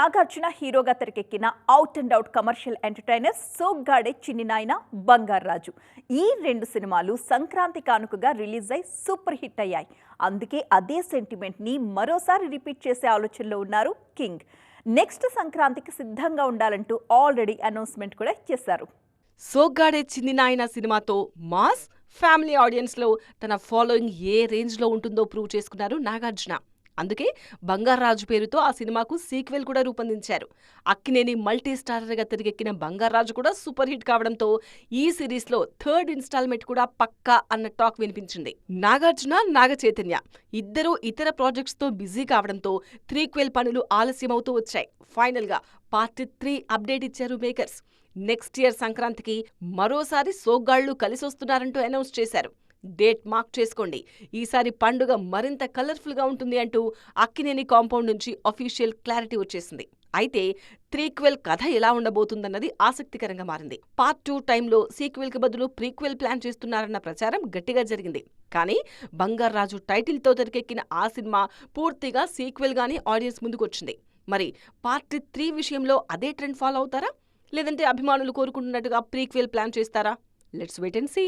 నాగార్జున హీరోగా తెరకెక్కిన out and out commercial entertainer Soggade Chinni Nayana బంగారు రాజు. ఈ రెండు సినిమాలు సంక్రాంతి కానుకగా రిలీజ్ అయి సూపర్ హిట్ అయ్యాయి. అందుకే అదే సెంటిమెంట్ని మరోసారి రిపీట్ చేసే ఆలోచనలో ఉన్నారు కింగ్ నెక్స్ట్ సంక్రాంతికి సిద్ధంగా ఉండాలంటూ ఆల్రెడీ అనౌన్స్మెంట్ కూడా చేశారు సోగ్గాడే చిన్ని నాయన సినిమాతో మాస్ ఫ్యామిలీ ఆడియన్స్లో తన ఫాలోయింగ్ ఏ రేంజ్లో ఉంటుందో ప్రూవ్ చేసుకున్నారు నాగార్జున. అందుకే బంగారాజు పేరుతో ఆ సినిమాకు సీక్వెల్ కూడా రూపొందించారు. అక్కినేని మల్టీ స్టారర్గా తిరిగెక్కిన బంగారాజు కూడా సూపర్ హిట్ కావడంతో ఈ సిరీస్లో థర్డ్ ఇన్స్టాల్మెంట్ కూడా పక్కా అన్న టాక్ వినిపించింది. నాగార్జున నాగ చైతన్య ఇద్దరూ ఇతర ప్రాజెక్ట్స్తో బిజీ కావడంతో త్రీక్వెల్ పనులు ఆలస్యమవుతూ వచ్చాయి. ఫైనల్గా పార్ట్ త్రీ అప్డేట్ ఇచ్చారు మేకర్స్. నెక్స్ట్ ఇయర్ సంక్రాంతికి మరోసారి సోగ్గాళ్ళు కలిసొస్తున్నారంటూ అనౌన్స్ చేశారు. డేట్ మార్క్ చేసుకోండి. ఈసారి పండుగ మరింత కలర్ఫుల్గా ఉంటుంది అంటూ అక్కినేని కాంపౌండ్ నుంచి అఫీషియల్ క్లారిటీ వచ్చేసింది. అయితే త్రీక్వెల్ కథ ఎలా ఉండబోతుందన్నది ఆసక్తికరంగా మారింది. పార్ట్ టూ టైంలో సీక్వెల్కి బదులు ప్రీక్వెల్ ప్లాన్ చేస్తున్నారన్న ప్రచారం గట్టిగా జరిగింది. కానీ బంగారాజు టైటిల్తో తెరకెక్కిన ఆ సినిమా పూర్తిగా సీక్వెల్గానే ఆడియన్స్ ముందుకొచ్చింది. మరి పార్ట్ త్రీ విషయంలో అదే ట్రెండ్ ఫాలో అవుతారా? లేదంటే అభిమానులు కోరుకుంటున్నట్టుగా ప్రీక్వెల్ ప్లాన్ చేస్తారా? Let's wait and see.